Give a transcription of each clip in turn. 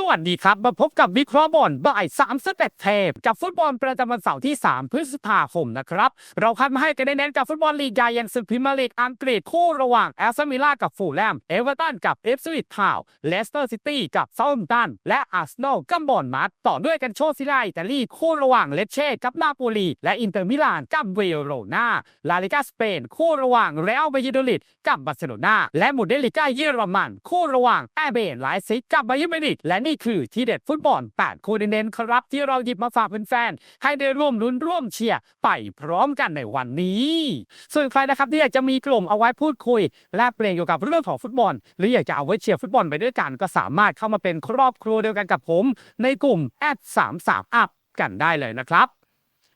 สวัสดีครับ มาพบกับวิเคราะห์บอลบ่าย3สเตปเทปกับฟุตบอลประจำวันเสาร์ที่ 3 พฤษภาคมนะครับ เราคัดมาให้กันได้เน้นกับฟุตบอลลีกใหญ่ย่างศึกพรีเมียร์ลีกอังกฤษคู่ระหว่างแอสตันวิลล่ากับฟูลแลม เอเวอร์ตันกับเอฟสวิทาวน์เลสเตอร์ซิตี้กับเซาท์ตัน และอาร์เซนอลกับบอลมัดต่อด้วยกันโชซิลาอิตาลีคู่ระหว่างเลเช่กับนาโปลีและอินเตอร์มิลานกับเวโรนาลาลิกาสเปนคู่ระหว่างเรอัลเบยิโดลิดกับบาร์เซโลนาและมุนเดลิก้าเยอรมัน คู่ระหว่างแอเบนไลซิกกับบาเยิร์มิวนิกและนี่คือที่เด็ดฟุตบอล8คู่เน้นๆครับ ที่เราหยิบมาฝากแฟนๆให้ได้ร่วมลุ้นร่วมเชียร์ไปพร้อมกันในวันนี้ส่วนใครนะครับที่อยากจะมีกลุ่มเอาไว้พูดคุย แลกเปลี่ยนเกี่ยวกับเรื่องของฟุตบอล หรืออยากจะเอาไว้เชียร์ฟุตบอลไปด้วยกันก็สามารถเข้ามาเป็นครอบครัวเดียวกันกับผม ในกลุ่มแอด3 3 up กันได้เลยนะครับ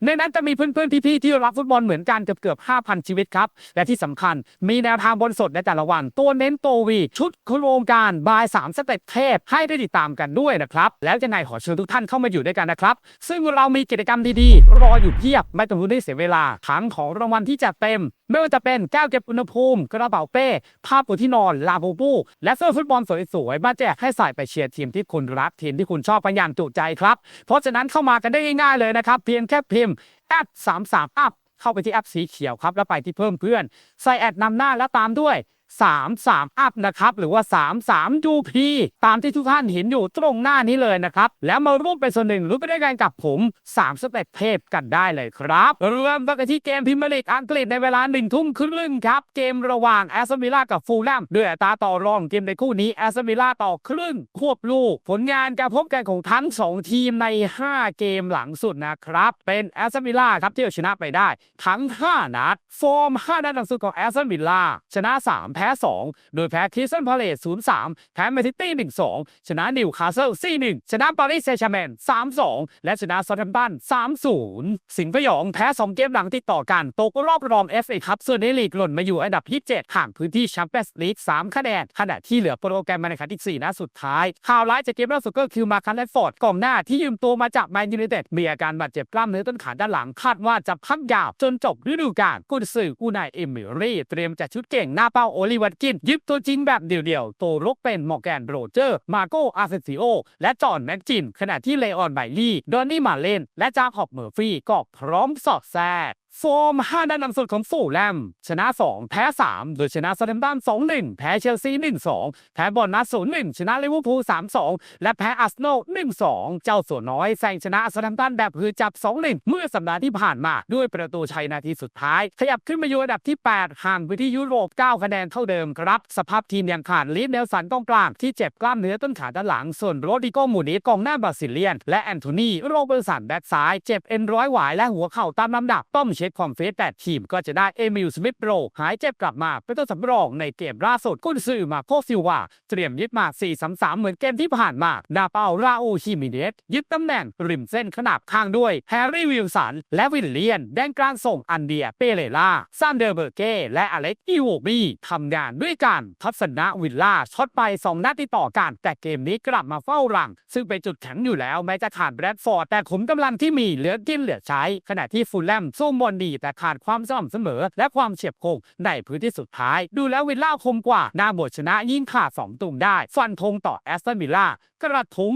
ในนั้นจะมีเพื่อนๆพี่ๆที่รักฟุตบอลเหมือนกันเกือบเกือบ5,000 ชีวิตครับ และที่สำคัญมีแนวทางบนสดในแต่ละวัน ตัวเน้นตัววี ชุดโครงการบายสามสเต็ปเทพให้ได้ติดตามกันด้วยนะครับ แล้วจะนายขอเชิญทุกท่านเข้ามาอยู่ด้วยกันนะครับ ซึ่งเรามีกิจกรรมดีๆ รออยู่เพียบไม่ต้องรู้ได้เสียเวลาทั้งของรางวัลที่จัดเต็ม ไม่ว่าจะเป็นแก้วเก็บอุณหภูมิ กระเป๋าเป้ ผ้าปูที่นอน ลาบูบู และเสื้อฟุตบอลสวยๆ มาแจกให้ใส่ไปเชียร์ทีมที่คุณรักทีมที่คุณชอบกันอย่างจุใจครับ เพราะฉะนั้นเข้ามากันได้ง่ายๆเลยนะครับ เพียงแค่พิมพ์แอด33 up เข้าไปที่แอปสีเขียวครับแล้วไปที่เพิ่มเพื่อน ใส่แอดนำหน้าแล้วตามด้วย 33 up นะครับหรือว่า 33 UP ตามที่ทุกท่านเห็นอยู่ตรงหน้านี้เลยนะครับ แล้วมาร่วมเป็นส่วนหนึ่งรู้ไปด้วยกันกับผม3สเต็ปเทพกันได้เลยครับเริ่มต้นกันที่เกมพรีเมียร์ลีกอังกฤษในเวลาหนึ่งทุ่มครึ่งครับ เกมระหว่างแอสตันวิลล่ากับฟูลแลมด้วยอัตราต่อรองเกมในคู่นี้แอสตันวิลล่าต่อครึ่งควบลูก ผลงานการพบกันของทั้ง 2 ทีมใน 5 เกมหลังสุดนะครับ เป็นแอสตันวิลล่าครับที่เอาชนะไปได้ ทั้ง 5 นัด ฟอร์ม 5 นัดหลังสุดของแอสตันวิลล่าชนะ 3 แพ้พ้ 2 โดยแพ้คริสตันพาเลส0-3 แพ้แมนซิตี้ 1-2 ชนะนิวคาสเซิล 4-1 ชนะปารีสแซงต์แชร์แมง3-2 และชนะซอลแฮมป์ตัน 3-0 สิงห์พยองแพ้ 2 เกมหลังติดต่อกันตกรอบรอง FA คัพส่วนในลีกหล่นมาอยู่อันดับที่ 7 ห่างพื้นที่แชมเปี้ยนส์ลีก 3 คะแนน ขณะที่เหลือโปรแกรมมาในขันอีก4นัดสุดท้าย ข่าวร้ายจากเกมล่าสุดก็คือมาคันและฟอร์ดกองหน้าที่ยืมตัวมาจากแมนยูไนเต็ดมีอาการบาดเจ็บกล้ามเนื้อต้นขาด้านหลังคาดว่าจะพักยาวจนจบฤดูกาลกุนซืออูนายเอมิรี่เตรียมจัดชุดเก่งหน้าเป้าโอลวัตกินยึดตัวจริงแบบเดี่ยวๆตัวรุกเป็นมอร์แกนโรเจอร์ มาโกอาเซซิโอ และจอห์นแม็กจิน ขณะที่เลออนไบลี่ดอนนี่มาเลนและจาคอบเมอร์ฟี่ก็พร้อมสอดแทรก ฟอร์ม5นัดนำสุดของฟูลแลม ชนะ 2 แพ้ 3 โดยชนะซาเทมตัน2-1 แพ้เชลซี 1-2 แพ้บอลนัส0-1 ชนะลิเวอร์พูล3-2 และแพ้อาร์เซนอล1-2 เจ้าสัวนน้อยแซงชนะซาเทมตันแบบหือจับ 2-1 เมื่อสัปดาห์ที่ผ่านมาด้วยประตูชัยนาทีสุดท้าย ขยับขึ้นมาอยู่อันดับที่ 8 ห่างไปที่ยุโรป 9 คะแนนเท่าเดิมครับ สภาพทีมยังขาดลีดเนลสันกองกลางที่เจ็บกล้ามเนื้อต้นขาด้านหลัง ส่วนโรดิโกมูนิสกองหน้าบราซิเลียน และแอนโทนีโรเบอร์สันแบ็กซ้ายเจ็บเอ็นร้อยหวายและหัวเข่าตามลำดับต้องเชคความเฟสแต่ทีมก็จะได้เอมิลสมิธโรหายเจ็บกลับมา เป็นตัวสำรองในเกมล่าสุดกุนซือมาโคซิลวาเตรียมยึดมา4-3-3 เหมือนเกมที่ผ่านมาดาเปาราอูชิมิเนสยึดตำแหน่งริมเส้นขนาบข้างด้วยแฮร์รี่วิลสัน และวิลเลียน แดนกลางส่งอันเดียเปเรล่าซานเดอร์เบอร์เก้และอเล็กอีโวบีทำงานด้วยกันทัศนะวิลล่าช็อตไป 2 นัดติดต่อกัน แต่เกมนี้กลับมาเฝ้ารัง ซึ่งเป็นจุดแข็งอยู่แล้วแม้จะขาดแบรดฟอร์ดแต่ขุมกำลังที่มีเหลือกินเหลือใช้ ขณะที่ฟูลแลมสู้บอลดีแต่ขาดความสม่ำเสมอ และความเฉียบคมในพื้นที่สุดท้าย ดูแล้ววิลล่าคมกว่าหน้าบทชนะยิ่งขาดสองตุ่มได้ ฟันธงต่อแอสตันวิลล่า กระทุ้ง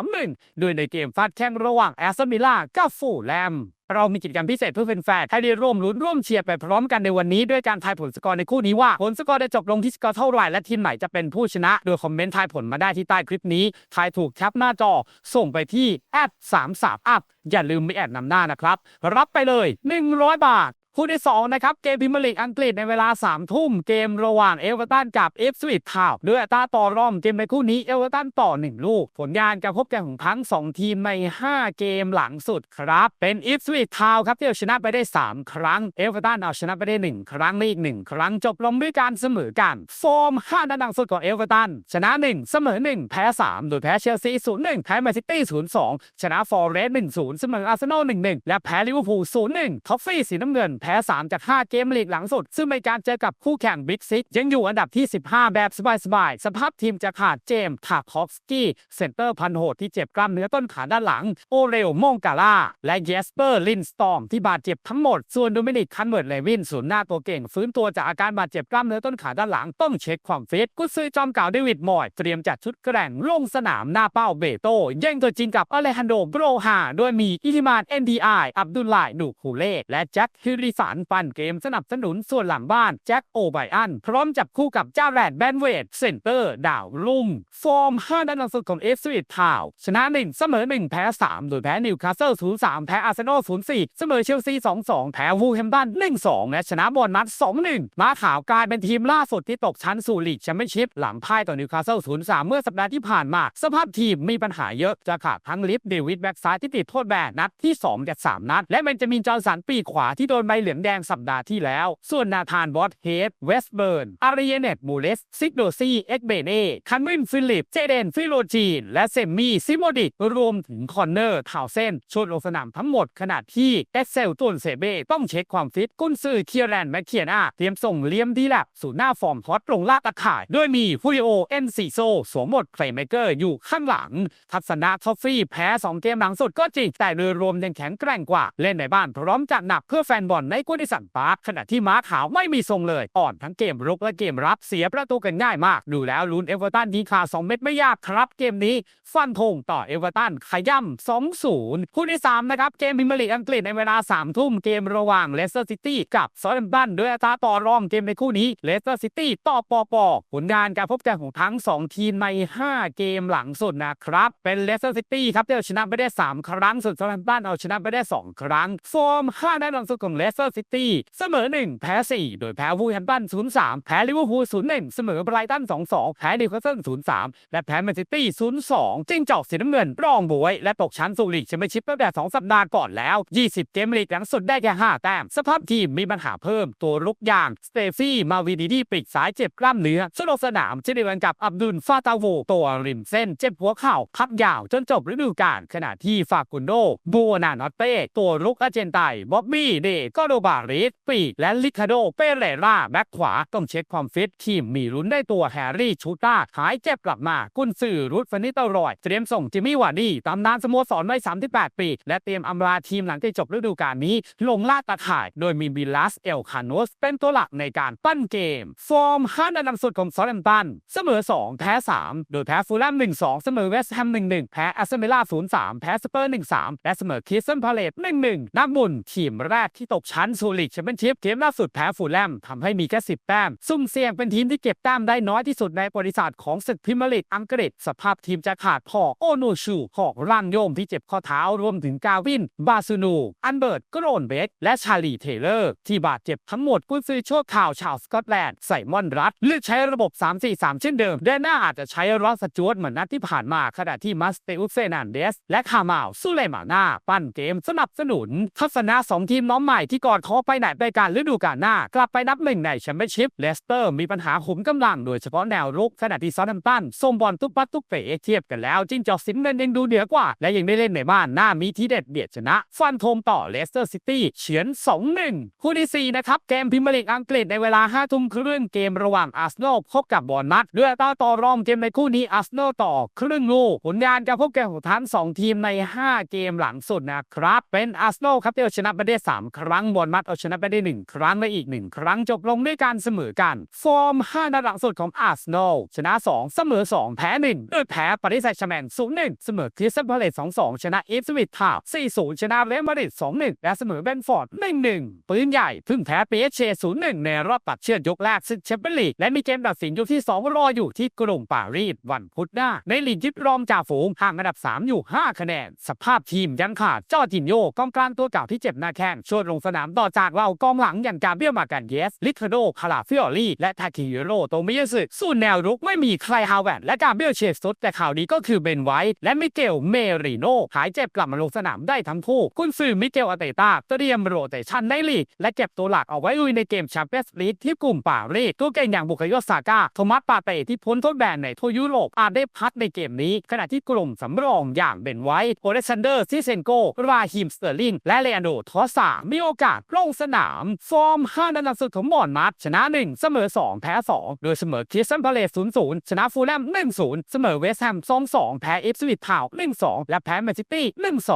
3-1โดยในเกมฟาดแข่งระหว่างแอสตันวิลล่ากับฟูลแลมเรามีกิจกรรมพิเศษเพื่อแฟนๆให้ได้ร่วมลุ้นร่วมเชียร์ไปพร้อมกันในวันนี้ ด้วยการทายผลสกอร์ในคู่นี้ว่า ผลสกอร์จะจบลงที่สกอร์เท่าไหร่และทีมไหนจะเป็นผู้ชนะ โดยคอมเมนต์ทายผลมาได้ที่ใต้คลิปนี้ ทายถูกแคปหน้าจอ ส่งไปที่แอด3 3 up อย่าลืมไมีแอดนำหน้านะครับ รับไปเลย 100 บาท คู่ที่ 2 นะครับ เกมพรีเมียร์ลีกอังกฤษในเวลา 3 ทุ่มเกมระหว่างเอเวอร์ตันกับเอฟสวิตทาวด้วยอัตราต่อรองเกมในคู่นี้เอเวอร์ตันต่อ 1 ลูก ผลงานการพบกันของทั้ง 2 ทีมใน 5 เกมหลังสุดครับ เป็นเอฟสวิตทาวครับที่เอาชนะไปได้ 3 ครั้งเอเวอร์ตันเอาชนะไปได้ 1 ครั้งและอีก 1 ครั้งจบลงด้วยการเสมอกันฟอร์ม5นัดหลังสุดของเอเวอร์ตันชนะ 1 เสมอ 1 แพ้ 3 โดยแพ้เชลซี0-1แพ้แมนซิตี้0-2ชนะฟอร์เรสต์1-0เสมออาร์เซนอล1-1และแพ้ลิเวอร์พูล0-1ท็อฟฟี่สีน้ำเงินแพ้ 3 จาก 5 เกมลีกหลังสุด ซึ่งเป็นการเจอกับคู่แข่งบิ๊กซิกยังอยู่อันดับที่ 15 แบบสบายๆ สภาพทีมจะขาดเจมส์ทาคอฟสกี้ เซนเตอร์พันโหดที่เจ็บกล้ามเนื้อต้นขาด้านหลัง โอเรลมงกาล่า และเยสเปอร์ลินสตอมที่บาดเจ็บทั้งหมด ส่วนโดมินิกคันเวิร์ดเลวินศูนย์หน้าตัวเก่ง ฟื้นตัวจากอาการบาดเจ็บกล้ามเนื้อต้นขาด้านหลังต้องเช็คความฟิตกุซือจอมเก่าเดวิดมอยเตรียมจัดชุดแกร่งลงสนามหน้าเป้าเบโตแย่งตัวจริงกับอเลฮันโดโบรฮาโดยมีอิทิมานเอ็นดีไออับดุลไลนูคูเล่และแจ็คฮิริสันปันเกมสนับสนุนส่วนหลังบ้านแจ็คโอไบอัน พร้อมจับคู่กับเจ้าแรดแบนเวดเซนเตอร์ดาวรุ่งฟอร์ม 5ด้านหลังสุดของเอฟสวิตทาวชนะ1เสมอ 1 แพ้ 3 โดยแพ้นิวคาสเซิล0-3 แพ้อาร์เซนอล0-4 เสมอเชลซี 2-2 แพ้วูแฮมตัน1-2 และชนะบอลมัด2-1 มาขาวกลายเป็นทีมล่าสุดที่ตกชั้นสู่ลีกแชมเปี้ยนชิพหลังพ่ายต่อนิวคาสเซิล0-3 เมื่อสัปดาห์ที่ผ่านมา สภาพทีมมีปัญหาเยอะจะขาดทั้งลิฟเดวิดแบ็กซ้ายที่ติดโทษแบนนัดที่2จาก3นัด และเบนจามินจอร์สันปีกขวาที่โดนใบเหลืองแดงสัปดาห์ที่แล้ว ส่วนนาธานบอสเฮดเวสเบิร์น อารีเนตมูเลส ซิกโดซีเอ็กเบเน่คันวินฟิลิป เจเดนฟิโลจีน และเซมมี่ซิโมดิก รวมถึงคอนเนอร์ทาวเซนชุดลงสนามทั้งหมดขณะที่เอสเซลตุนเซเบ้ต้องเช็คความฟิต กุนซือเคียแรนแมคเคียนาเตรียมส่งเลียมดีแลบสู่หน้าฟอร์มฮอตลงลาดตะข่ายโดยมีฟูริโอเอ็นซีโซสวมบทเพลย์เมเกอร์อยู่ข้างหลัง ทัศนะทอฟฟี่แพ้ 2 เกมหลังสุดก็จริงแต่โดยรวมยังแข็งแกร่งกว่าเล่นในบ้านพร้อมจัดหนักเพื่อแฟนบอลในกุดิสันปาร์คขณะที่ม้าขาวไม่มีทรงเลย อ่อนทั้งเกมรุกและเกมรับเสียประตูกันง่ายมาก ดูแล้วลุ้นเอเวอร์ตันยิงขา2เม็ดไม่ยากครับ เกมนี้ฟันธงต่อเอเวอร์ตันขย่ำ2-0คู่ที่3นะครับเกมพรีเมียร์ลีอังกฤษในเวลา3ทุ่มเกมระหว่างเลสเตอร์ซิตี้กับซอลแฮมป์ตันด้วยอัตราต่อรองเกมในคู่นี้เลสเตอร์ซิตี้ต่อปอปอผลงานการพบกันของทั้ง 2 ทีมใน 5 เกมหลังสุดนะครับ เป็นเลสเตอร์ซิตี้ครับที่เอาชนะไปได้ 3 ครั้งส่วนซอลแฮมป์ตันเอาชนะไปได้ 2 ครั้งฟอร์ม5ในหลังสุดของเลสเตอร์ซิตี้เสมอ 1 แพ้ 4 โดยแพ้วูแฮมป์ตัน0-3 แพ้ลิเวอร์พูล0-1 เสมอไบรตัน2-2 แพ้นิวคาสเซิล0-3 และแพ้แมนซิตี้0-2จิ้งจอกสีน้ำเงินรองบวย และตกชั้นสู่ลีกแชมเปี้ยนชิพตั้งแต่ 2 สัปดาห์ก่อนแล้ว 20 เกมลีกหลังสุดได้แค่ 5 แต้ม สภาพทีมมีปัญหาเพิ่มตัวรุกอย่างสเตฟี่มาวิดีดีปีกซ้ายเจ็บกล้ามเนื้อสลบสนามเช่นเดียวกันกับอับดุลฟาตาโวตัวริมเส้นเจ็บหัวเข่าพักยาวจนจบฤดูกาลขณะที่ฟากุนโดบัวนานอตเต้ตัวรุกอาเจนไตบ๊อบบี้เดโกโดบาริสปีและลิคาโดเปเรราแบ็คขวาต้องเช็คความฟิตทีมมีลุ้นได้ตัวแฮร์รี่ชูต้าหายเจ็บกลับมา กุนซือรุดฟานิเตอร์รอย เตรียมส่งจิมมี่วาร์ดี้ตำนานสโมสรวัย38 ปี และเตรียมอำลาทีมหลังจากจบฤดูกาลนี้ ลงลาตาข่าย โดยมีบิลลัสเอลคาโนสเป็นตัวหลักในการปั้นเกม ฟอร์ม5อันดับสุดของซอลแฮมตัน เสมอ 2 แพ้ 3 โดยแพ้ฟูลแลม1-2 เสมอเวสต์แฮม1-1 แพ้แอสตันวิล่า0-3 แพ้สเปอร์1-3 และเสมอคิสตันพาเลต1-1นักบุญทีมแรกที่ตกชั้นสู่ลีกแชมเปี้ยนชิพเกมล่าสุดแพ้ฟูลแลมทำให้มีแค่ 10 แต้ม ซุ่มเสี่ยงเป็นทีมที่เก็บแต้มได้น้อยที่สุดในประวัติศาสตร์ของศึกพรีเมลีกอังกฤษ สภาพทีมจะขาดพอโอโนชูของรันโยมที่เจ็บข้อเท้ารวมถึงกาวิน บาซูนู อันเบิร์ตกโรนเบกและชาลีเทเลอร์ ที่บาดเจ็บทั้งหมดกุนซือชั่วข่าวชาวสกอตแลนด์ไซมอนรัตเลือกใช้ระบบ 3-4-3 เช่นเดิมแดนหน้าอาจจะใช้รอสจวตเหมือนนัดที่ผ่านมาขณะที่มัสเตอุสเซนันเดสและคามาลสุเลมาน่าปั้นเกมสนับสนุนทัศนะสองทีมน้องใหม่ที่ก่อดคอไปไหนไปการฤดูกาลหน้า กลับไปนับหนึ่งในแชมเปี้ยนชิพเลสเตอร์มีปัญหาขุมกำลังโดยเฉพาะแนวรุกขณะที่ซอลแฮมตันส่งบอลตุ๊บปัดตุ๊บเป๋เทียบกันแล้วจิ้งจอกสินเงินยังดูเหนือกว่า และยังได้เล่นในบ้านหน้ามีทีเด็ดเบียดชนะ ฟันธงต่อเลสเตอร์ซิตี้เฉือน 2-1 คู่ที่ 4 นะครับ เกมพรีเมียร์ลีกอังกฤษในเวลา5ทุ่มครึ่งเกมระหว่างอาร์เซนอลพบกับบอลมัดด้วยอัตราต่อรองเกมในคู่นี้อาร์เซนอลต่อครึ่งลูกผลงานการพบกันของทั้ง2ทีมใน 5 เกมหลังสุดนะครับเป็นอาร์เซนอลครับที่เอาชนะไปได้3ครั้งบอลมัดเอาชนะไปได้ 1 ครั้งและอีก 1 ครั้งจบลงด้วยการเสมอกัน ฟอร์ม 5 นัดหลังสุดของอาร์เซนอลชนะ 2 เสมอ 2 แพ้1โดยแพ้ปารีสแซงต์แชร์แมง0-1 เสมอคริสตันพาเลต2-2 ชนะอีฟสวิตทาวน์4-0 ชนะเรอัลมาดริด2-1 และเสมอเบนฟอร์ด1-1 ปืนใหญ่เพึ่งแพ้เปเช0-1 ในรอบตัดเชือกยกแรกซึ่งแชมเปี้ยนลีกและมีเกมตัดสินยกที่ 2 รออยู่ที่กรุงปารีสวันพุธหน้า ในลีกยึดรองจ่าฝูงห่างอันดับ 3 อยู่ 5 คะแนน สภาพทีมยังขาดจอจินโยกองกลางตัวเก่าที่เจ็บหน้าแข้งชวนลงสนามต่อจากเรากองหลังอย่างกาเบียลมากันเยส ลิคาโดคาราฟิออรี่และทาคิฮิโรโตมิยาสึส่วนแนวรุกไม่มีใครฮาวเวร์ดและกาเบียลเชสซุดแต่ข่าวดีก็คือเบนไวท์และมิเกลเมริโนหายเจ็บกลับมาลงสนามได้ทั้งคู่คุณซือมิเกลอาเตตาเตรียมโรเตชันในลีก และเก็บตัวหลักเอาไว้ลุยในเกมแชมเปี้ยนส์ลีกที่กลุ่มปารีสตัวเก่งอย่างบุคโยซาก้าโทมัสปาเต้ที่พ้นโทษแบนในทัวยุโรปอาจได้พักในเกมนี้ ขณะที่กลุ่มสำรองอย่างเบนไวท์โอเลซันเดอร์ซิเซนโกราฮิมสเตอร์ลิงและเลอันโดทอสามีโอกาสาสลงสนาม ฟอร์ม5นัดหลังสุดของบอร์นมัดชนะ 1 เสมอ 2 แพ้ 2 โดยเสมอคริสตันพาเลส0-0 ชนะฟูลแลม1-0 เสมอเวสต์แฮม2-2 แพ้เอฟสวิตทาว1-2 และแพ้แมนซิตี้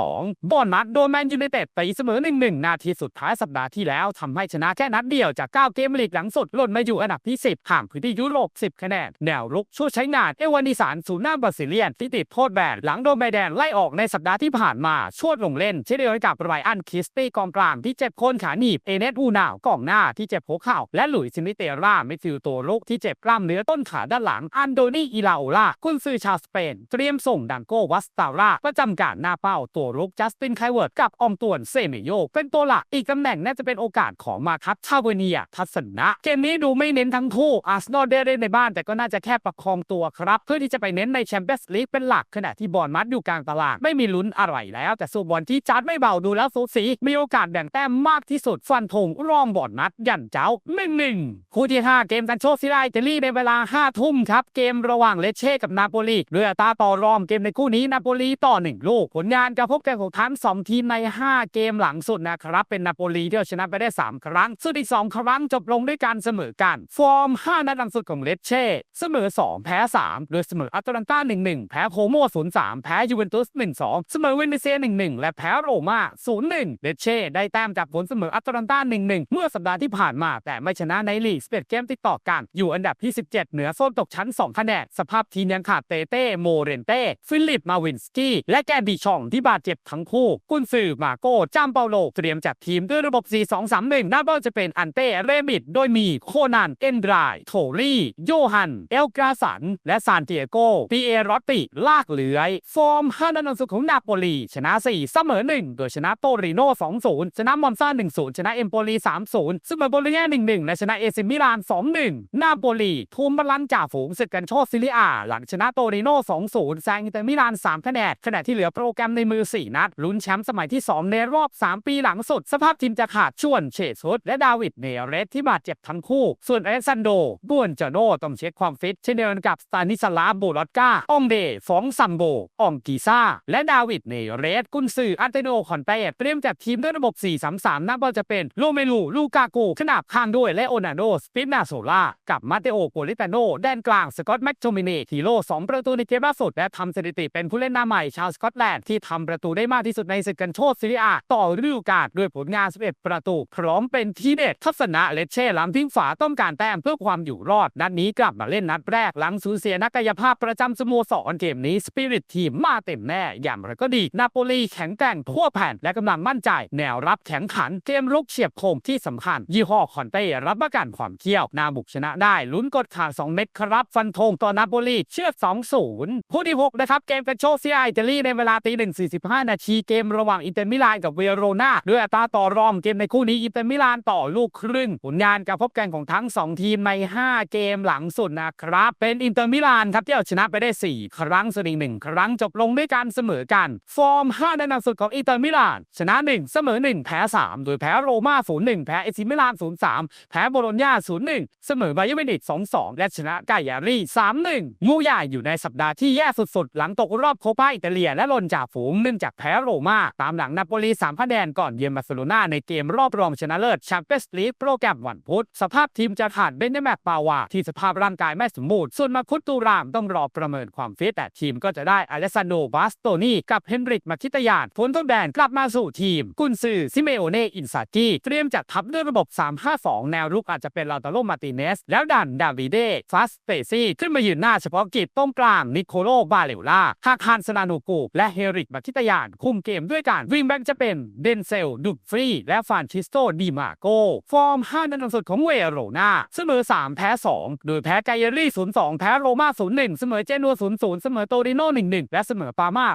1-2 บอร์นมัดโดนแมนยูไนเต็ดตีเสมอ 1-1 นาทีสุดท้ายสัปดาห์ที่แล้วทำให้ชนะแค่นัดเดียวจาก 9 เกมลีกหลังสุดหล่นมาอยู่อันดับที่ 10 ห่างพื้นที่ยุโรป 10 คะแนน แนวรุกช่วยใช้งาน เอวานิสานศูนย์หน้าบราซิเลียนที่ติดโทษแบนหลังโดนใบแดงไล่ออกในสัปดาห์ที่ผ่านมาชวดลงเล่นเช่นเดียวกับไรอันคิสตี้กองกลางที่เจ็บโคนขาหนีบเอเนตอูนาวกองหน้าที่เจ็บหัวเข่าและหลุยซินิเตราไม่ฟิลตัวลุกที่เจ็บกล้ามเนื้อต้นขาด้านหลังอันโดนีอิลาโอลากุนซือชาวสเปน เตรียมส่งดังโกวัสตาราประจำการหน้าเป้าตัวรุกจัสตินไคเวิร์ดกับออมตวนเซเมโยเป็นตัวหลักอีกตำแหน่งน่าจะเป็นโอกาสของมาคัสชาเวเนียทัศนะ เกมนี้ดูไม่เน้นทั้งคู่อาร์เซนอลได้เล่นในบ้านแต่ก็น่าจะแค่ประคองตัวครับ เพื่อที่จะไปเน้นในแชมเปี้ยนส์ลีกเป็นหลักขณะที่บอลมัดอยู่กลางตลาดไม่มีลุ้นอะไรแล้ว แต่ส่วนบอลที่จัดไม่เบาดูแล้วสูสีมีโอกาสแบ่งแต้มมากากที่สุดฟันธงรองบอลมัด ยันเจ้าหนึ่งหนึ่งคู่ที่ 5 เกมกันโชคซิไลอิตลีในเวลา 5 ทุ่มครับ เกมระหว่างเลเช่กับนาโปลีด้วยอัตาต่อรองเกมในคู่นี้นาโปลีต่อ 1 ลูก ผลงานการพบกันของทั้ง2ทีมใน 5 เกมหลังสุดนะครับ เป็นนาโปลีที่ชนะไปได้ 3 ครั้งส่วนอีก 2 ครั้งจบลงด้วยการเสมอกัน ฟอร์ม 5 นัดหลังสุดของเลเช่เสมอ 2 แพ้ 3 โดยเสมออัตแลนตา1-1 แพ้โคโม0-3 แพ้ยูเวนตุส1-2 เสมอเวเนเซีย1-1 และแพ้โรม่า0-1เลเช่ได้แต้มจากผลเสมออัตแลนตา 1-1 เมื่อสัปดาห์ที่ผ่านมา แต่ไม่ชนะในลีก11เกมติดต่อกัน อยู่อันดับที่ 17 เหนือโซนตกชั้น 2 คะแนน สภาพทีมยังขาดเตเต้โมเรนเต้ ฟิลิป มาวินสกี้ และแกนดิชองที่บาดเจ็บทั้งคู่ กุนซือมาโก้จามเปาโล เตรียมจัดทีมด้วยระบบ 4-2-3-1 หน้าเป้าจะเป็นอันเต้ เรมิด โดยมีโคนัน เอนดราย โทรี่ โยฮัน เอลกาสัน และซานเตียโกปีเอรอตติ ลากเหลือย ฟอร์ม5นัดหลังสุดของนาโปลี ชนะ 4 เสมอ 1 โดยชนะโตริโน่2-0 ชนะมอนซา1-0 ชนะเอมโปลี 3-0เสมอโบโลญญา1-1 และชนะเอซิมิลาน 2-1 นาโปลีทูมบอลลันจ่าฝูงศึกกันโชคซิลิอา หลังชนะโตริโน่2-0 แซงอินเตอร์มิลาน 3 คะแนนขณะที่เหลือโปรแกรมในมือ 4 นัด ลุ้นแชมป์สมัยที่ 2 ในรอบ 3 ปีหลังสุด สภาพทีมจะขาดชวนเชซุดและดาวิดเนเรสที่บาดเจ็บทั้งคู่ ส่วนเอซันโดบวนจาโนต้องเช็คความฟิตเช่นเดียวกับสตานิสลาโบลอตกาองเดฟองซัมโบอองกีซาและดาวิดเนเรสกุนซืออันเตโนคอนเต้เตรียมจัดทีมด้วยระบบ 4-3-3นับว่าจะเป็นโรเมลูลูกากูขนาบข้างด้วยและโอนาโดสปินาโซล่ากับมาเตโอโปลิตาโนแดนกลางสกอตแม็กโทมินีฮีโร่2ประตูในเกมล่าสุด และทำสถิติเป็นผู้เล่นหน้าใหม่ชาวสกอตแลนด์ที่ทำประตูได้มากที่สุดในศึกกันโชคซิริอาต่อฤดูกาลด้วยผลงาน 11 ประตู พร้อมเป็นทีเด็ดทัศนะเลเช่ล้ำทิ้งฝาต้องการแต้มเพื่อความอยู่รอด นัดนี้กลับมาเล่นนัดแรกหลังสูญเสียนักกายภาพประจำสโมสรเกมนี้สปิริตทีมมาเต็มแน่อย่างไรก็ดีนาโปลีแข็งแกร่งทั่วแผ่นและกำลังมั่นใจ แนวรับแข็งขันเกมรุกเฉียบคมที่สำคัญ ยี่ห้อคอนเต้รับประกันความเขี้ยวนาบุกชนะได้ ลุ้นกดขาด2เม็ดครับฟันธงต่อนาโปลีเชื่อ2-0ผู้ที่6นะครับเกมกันโชซีไออิตาลีในเวลาตีหนึ่งสี่สิบห้านาทีเกมระหว่างอินเตอร์มิลานกับเวโรนาด้วยอัตราต่อรองเกมในคู่นี้อินเตอร์มิลานต่อลูกครึ่งผลงานการพบกันของทั้ง 2 ทีมใน 5 เกมหลังสุดนะครับ เป็นอินเตอร์มิลานครับที่เอาชนะไปได้ 4 ครั้งส่วนอีกหนึ่งครั้งจบลงด้วยการเสมอกัน ฟอร์ม5ในหนักสุดของอินเตอร์มิลานชนะ 1 เสมอ 1 แพ้ 3โดยแพ้โรม่า 0-1 แพ้เอซิมิลาน 0-3 แพ้โบโลญญา 0-1 เสมอบาเยอร์เมนิก2-2 และชนะกายารี 3-1งูใหญ่อยู่ในสัปดาห์ที่แย่สุดๆ หลังตกรอบโคปาอิตาเลียและหล่นจากฝูงเนื่องจากแพ้โรม่า ตามหลังนาโปลี3คะแนนก่อนเยือนบาร์เซโลนาในเกมรอบรองชนะเลิศแชมเปี้ยนส์ลีกโปรแกรมวันพุธสภาพทีมจะขาดเบนเดแมกปาวาที่สภาพร่างกายไม่สมบูรณ์ส่วนมาคุตตูรามต้องรอประเมินความฟิตแต่ทีมก็จะได้อเลสซานโดบาสโตนีกับเฮนริกมาคิตยานผลทดแบนกลับมาสู่ทีม กุนซือซิเมโอเนอินซากิเตรียมจัดทัพด้วยระบบ 3-5-2 แนวรุกอาจจะเป็นลาตาโลมาติเนส แล้วดันดาวิเดฟาสเปซี่ขึ้นมายืนหน้าเฉพาะกิจต้มกลางนิโคโลบาเลล่าฮากฮันสนานูกูและเฮริกมาคิตยาน คุมเกมด้วยการวิ่งแบ็กจะเป็นเดนเซลดุฟรีและฟานชิสโตดีมาโกฟอร์ม 5 นัดหลังสุดของเวโรนาเสมอ 3 แพ้ 2 โดยแพ้ไกเยรี่ 0-2 แพ้โรม่า 0-1 เสมอเจนัว 0-0 เสมอโตริโน่1-1 และเสมอปาม่า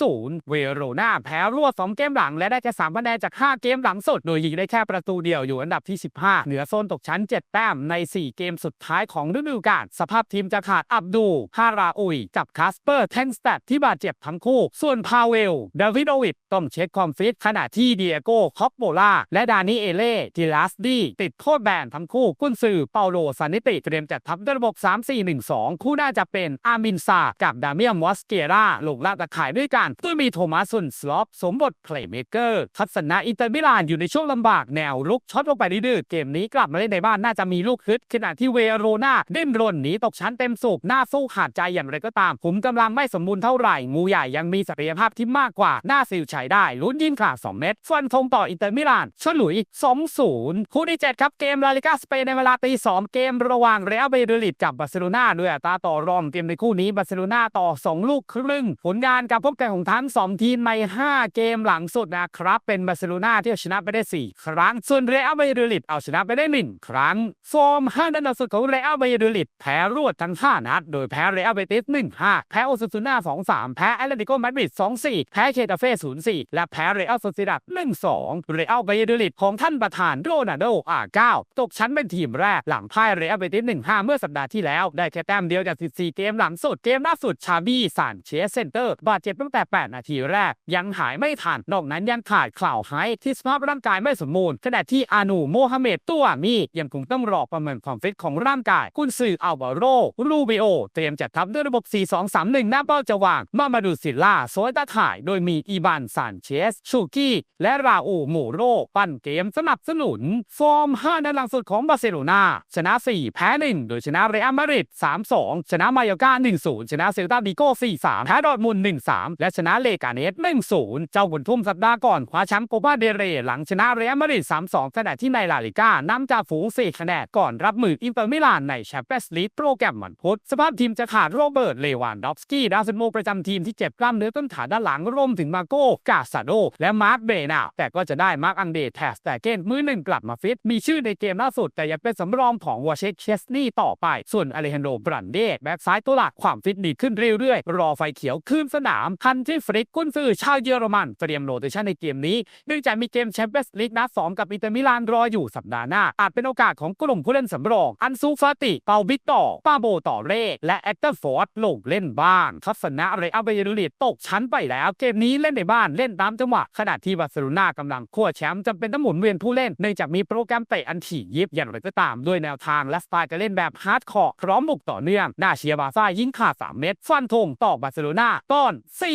0-0 เวโรนาแพ้รวด2เกมหลังและได้แค่3คะแนนจาก 5 เกมหลังสุด โดยยิงได้แค่ประตูเดียวอยู่อันดับที่ 15 เหนือโซนตกชั้น 7 แต้มใน 4 เกมสุดท้ายของฤดูกาลสภาพทีมจะขาดอับดู ฮาราอุย กับคาสเปอร์เทนสแตดที่บาดเจ็บทั้งคู่ ส่วนพาเวลดาวิดโอวิดต้องเช็คความฟิตขณะที่เดียโก้คอปโบล่าและดานิเอเล่ทิลัสดีติดโทษแบนทั้งคู่กุนซือเปาโลซานิติเตรียมจัดทัพด้วยระบบ 3-4-1-2 คู่น่าจะเป็นอามินซากับดาเมียมวอสเกราลงลาดตะข่ายด้วยกันด้วยมีโทมัสซุนสลอปสมบทเพลย์เมเกอร์ทัศนะอินเตอร์มิลานอยู่ในช่วงลำบากแนวรุกช็อตลงไปดื้อเกมนี้กลับมาเล่นในบ้านน่าจะมีลูกฮึดขณะที่เวโรนาดิ้นรนหนีตกชั้นเต็มสูบหน้าสู้ขาดใจอย่างไรก็ตามขุมกำลังไม่สมบูรณ์เท่าไหร่ งูใหญ่ยังมีศักยภาพที่มากกว่า หน้าซิลใช้ได้ลุ้นยิงขาด2เม็ดฟันธงต่ออินเตอร์มิลานชลุย 2-0 คู่ที่ 7 ครับเกมลาลิกาสเปนในเวลาตี2เกมระหว่างเรอัลเบเดริดกับบาร์เซโลนาด้วยอัตราต่อรองเกมในคู่นี้บาร์เซโลนาต่อ 2 ลูกครึ่ง ผลงานการพบกันของทั้ง2ทีมใน 5 เกมหลังสุดนะครับเป็นบาร์เซโลนาที่เอาชนะไปได้ 4 ครั้ง ส่วนเรอัลเบเดริดเอาชนะไปได้ 1 ครั้ง ฟอร์ม5นัดล่าสุดของเรอัลเบเดริดแพ้รวดทั้ง 5 นัด โดยแพ้เรอัลเบติส1-5 แพ้โอซาซูน่า2-3 แพ้แอตเลติโกมาดริด2-4 แพ้เคตาเฟ่0-4 และแพ้เรอัลโซซิดัด1-2 เรอัลเบเดริดของท่านประธานโรนัลโดอา9ตกชั้นเป็นทีมแรกหลังพ่ายเรอัลเบติส1-5 เมื่อสัปดาห์ที่แล้ว ได้แค่แต้มเดียวจาก 14 เกมหลังสุด เกมล่าสุดชาบี้ซานเชสเซนเตอร์บาดเจ็บตั้งแต่ 8 นาทีแรก ยังหายไม่ทันนอกนั้นยังขาดข่าวไฮที่สภาพร่างกายไม่สมบูรณ์ขณะที่อานูโมฮัมเหม็ดตัวมียังคงต้องรอประเมินความฟิตของร่างกายกุนซืออัลวาโรรูบิโอ เตรียมจัดทัพด้วยระบบ 4-2-3-1 หน้าเป้าจะวาง มามาดูซิลล่าโซยตาถ่าย โดยมีอีบานซานเชส ชูกี้ และราอูโมโร ปั้นเกมสนับสนุน ฟอร์ม 5นัดหลังสุดของบาร์เซโลนาชนะ 4 แพ้ 1 โดยชนะเรอัลมาดริด3-2 ชนะมายอกา1-0 ชนะเซลตาดิโก้4-3 แพ้ดอร์ทมุนด์1-3 และชนะเลกาเนส1-0 เจ้าบุญทุ่มสัปดาห์ก่อนคว้าแชมป์โคปาเดเรหลังชนะเรอัลมาดริด3-2ขณะที่ในลาลิก้านำจ่าฝูง4คะแนนก่อนรับมืออินเตอร์มิลานในแชมเปี้ยนส์ลีกโปรแกรมวันพุธสภาพทีมจะขาดโรเบิร์ต เลวานดอฟสกี้ดาวซันโมประจำทีมที่เจ็บกล้ามเนื้อต้นขาด้านหลังรวมถึงมาโก้กาซาโด และมาร์คเบนาแต่ก็จะได้มาร์คอังเดแทสแต่เกนมือหนึ่งกลับมาฟิต มีชื่อในเกมล่าสุด แต่ยังเป็นสำรองของวอเชคเชสนี่ต่อไป ส่วนอเลฮันโดบรันเดแบ็กซ้ายตัวหลักความฟิตดีขึ้นเรื่อยๆ รอไฟเขียวขึ้นสนามทันที่ฟริกกุนซือชาวเยอรมันเตรียมโรเตชันในเกมนี้เนื่องจากมีเกมแชมเปี้ยนส์ลีกนัดสองกับอินเตอร์มิลานรออยู่สัปดาห์หน้า อาจเป็นโอกาสของกลุ่มผู้เล่นสำรอง อันซูฟาติ เปาบิกต่อปาโบต่อเร่และแอคเตอร์ฟอร์ดลงเล่นบ้านทัศนะเรอัลเบยรูลิตตกชั้นไปแล้ว เกมนี้เล่นในบ้านเล่นตามจังหวะ ขณะที่บาร์เซโลนากำลังขั้วแชมป์จำเป็นต้องหมุนเวียนผู้เล่นเนื่องจากมีโปรแกรมเตะอันถี่ยิบอย่างไรก็ตามด้วยแนวทางและสไตล์การเล่นแบบฮาร์ดคอร์พร้อมบุกต่อเนื่องหน้าเชียร์บาร์ซ่ายิงขาด3เม็ดฟันธงต่อบาร์เซโลนาต้อน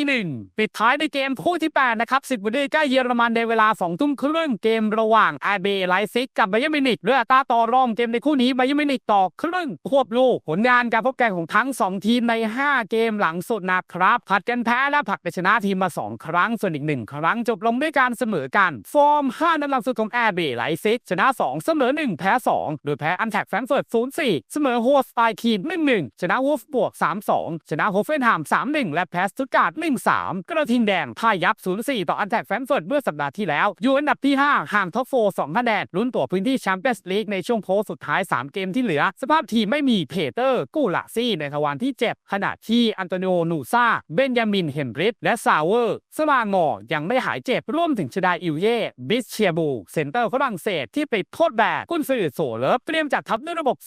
4-1ปิดท้ายในเกมคู่ที่8นะครับสิบวันดีใกล้เยอรมันในเวลา2ทุ่มครึ่งเกมระหว่างอาเบไลซิกกับไบเยมินิกด้วยอัตราต่อรองเกมในคู่นี้ไบเยมินิกต่อครึ่งควบลูกผลงานการพบกันของทั้ง 2 ทีมใน 5 เกมหลังสุดนะครับผัดกันแพ้และผัดไปชนะทีมมา 2 ครั้งส่วนอีก 1 ครั้งจบลงด้วยการเสมอกัน ฟอร์ม 5 นัดหลังสุดของแอร์เบไลซิกชนะ 2 เสมอ 1 แพ้ 2 โดยแพ้อันแท็กแฟรงเฟิร์ต0-4 เสมอโฮสไตคีน1-1 ชนะวูฟบวก 3-2 ชนะโฮเฟนไฮม3-1 และแพ้สตุตการ์ด1-3 กระทิงแดงพ่ายยับ 0-4 ต่ออันแท็กแฟรงเฟิร์ตเมื่อสัปดาห์ที่แล้วอยู่อันดับที่ 5 ห่างท็อปโฟ2คะแนนลุ้นตั๋วพื้นที่แชมเปี้ยนส์ลีกในช่วงโค้งสุดท้าย 3 เกมที่เหลือ สภาพทีมไม่มีเพเตอร์กูลาซี่ในทวารที่เจ็บขณะที่อันโตนิโอนูซาเบนยามินเฮนริสและซาวเวอร์สลางอยังไม่หายเจ็บร่วมถึงชดาอิลเย่บิสเชียบูเซนเตอร์ฝรั่งเศสที่ไปโทษแบกกุนซือโซเลิฟเตรียมจัดทัพด้วยระบบ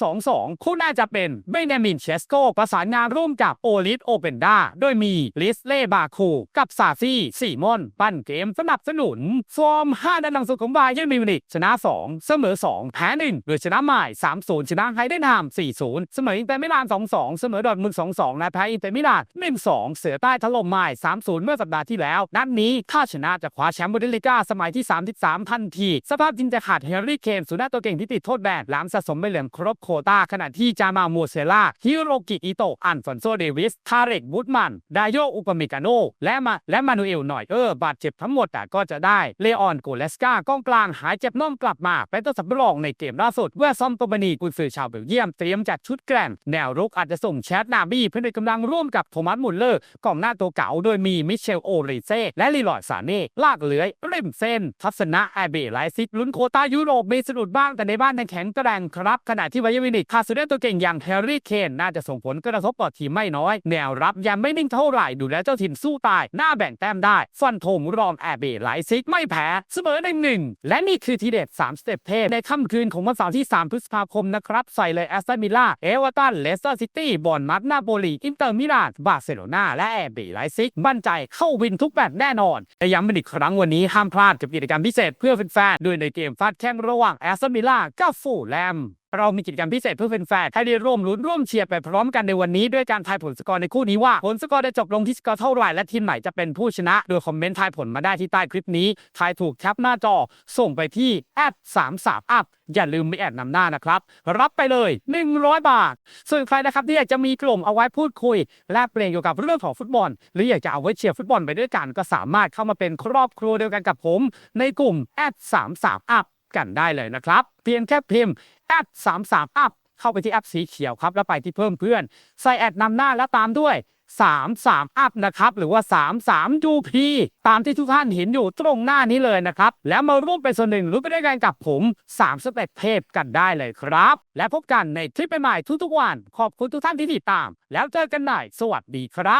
4-2-2-2 คู่น่าจะเป็นเบนยามินเชสโกประสานงานร่วมกับโอลิสโอเปนดาโดยมีลิสเล่บาคูกับซาซี่ซีมอน ปั้นเกมสนับสนุนฟอร์ม 5 นัดหลังสุดของบาเยิร์นมิวนิกชนะ 2 เสมอ 2 แพ้1โดยชนะหมาย3-0 ชนะไฮเดนฮาม4-0 เสมออินเตอร์มิลาน 2-2 เสมอดอทมุน2-2 และแพ้อินเตอร์มิลาน1-2 เสือใต้ถล่มหมาย3-0 เมื่อสัปดาห์ที่แล้ว นัดนี้ถ้าชนะจะคว้าแชมป์บุนเดสลิก้าสมัยที่ 33 ทันที สภาพทีมจะขาดเฮนรี่เคนสุนัขตัวเก่งที่ติดโทษแบนหลังสะสมใบเหลืองครบโคตาขณะที่จามามูเซล่าฮิโรกิอิโตอันฟอนโซเดวิสทาเรกบูตมันไดโยอุปมิกาโนและมาและมานูเอลหน่อยเออบาดเจ็บทั้งหมดแต่ก็จะได้เลออนโกเลสกากองกลางหายเจ็บน่องกลับมา เป็นตัวสำรองในเกมล่าสุดเวซอมโตบานีกุนซือชาวเบลเยียมเตรียมจัดชุดแกร่งแนวรุกอาจจะส่งแชทนาบี้เพื่อในกำลังร่วมกับโทมัสมุลเลอร์กองหน้าตัวเก่าโดยมีมิเชลโอริเซ่และลีลอยซาเน่ลากเลื้อยริมเส้น ทัศนะแอเบไลซิกลุ้นโคต้ายุโรปมีสะดุดบ้างแต่ในบ้านยังแข็งแกร่งครับ ขณะที่ไบเยอร์มินิกขาสุดยอดตัวเก่งอย่างแฮร์รี่เคนน่าจะส่งผลกระทบต่อทีมไม่น้อย แนวรับยังไม่นิ่งเท่าไหร่ดูแล้วเจ้าถิ่นสู้ตายหน้าแบ่งแต้มได้ ฟันธงรองแอเบไลซิกไม่แพ้ เสมอในหนึ่งและนี่คือทีเด็ด3สเต็ปเทพในค่ำคืนของวันเสาร์ที่ 3 พฤษภาคมนะครับ ใส่เลยแอสตันมิลล่าเอเวอร์ตันเลสเตอร์ซิตี้บอลมัดนาโปลีอินเตอร์มิลานบาร์เซโลนาและแอเบไลซิกมั่นใจเข้าวินทุกแมตช์แน่นอนและย้ำเป็นอีกครั้งวันนี้ห้ามพลาดกับกิจกรรมพิเศษเพื่อแฟนๆด้วยในเกมฟาดแข่งระหว่างแอสตันมิลล่ากับฟูลแลม เรามีกิจกรรมพิเศษเพื่อแฟนๆให้ได้ร่วมลุ้นร่วมเชียร์ไปพร้อมกันในวันนี้ด้วยการทายผลสกอร์ในคู่นี้ว่า ผลสกอร์จะจบลงที่สกอร์เท่าไหร่และทีมไหนจะเป็นผู้ชนะ โดยคอมเมนต์ทายผลมาได้ที่ใต้คลิปนี้ทายถูกแคปหน้าจอ ส่งไปที่แอด33 up อย่าลืมไม่แอดนำหน้านะครับ รับไปเลย 100 บาท ส่วนใครนะครับที่อยากจะมีกลุ่มเอาไว้พูดคุย แลกเปลี่ยนเกี่ยวกับเรื่องของฟุตบอล หรืออยากจะเอาไว้เชียร์ฟุตบอลไปด้วยกันก็สามารถเข้ามาเป็นครอบครัวเดียวกันกับผม ในกลุ่มแอด33 up กันได้เลยนะครับ เพียงแค่พิมพ์แอด33 up เข้าไปที่แอปสีเขียวครับแล้วไปที่เพิ่มเพื่อน ใส่แอดนำหน้าแล้วตามด้วย33 up นะครับ หรือว่า 33 UP ตามที่ทุกท่านเห็นอยู่ตรงหน้านี้เลยนะครับ แล้วมาร่วมเป็นส่วนหนึ่งรู้ไปด้วยกันกับผม 3 สเต็ปเทพกันได้เลยครับ และพบกันในคลิปใหม่ๆทุกๆวัน ขอบคุณทุกท่านที่ติดตาม แล้วเจอกันใหม่สวัสดีครับ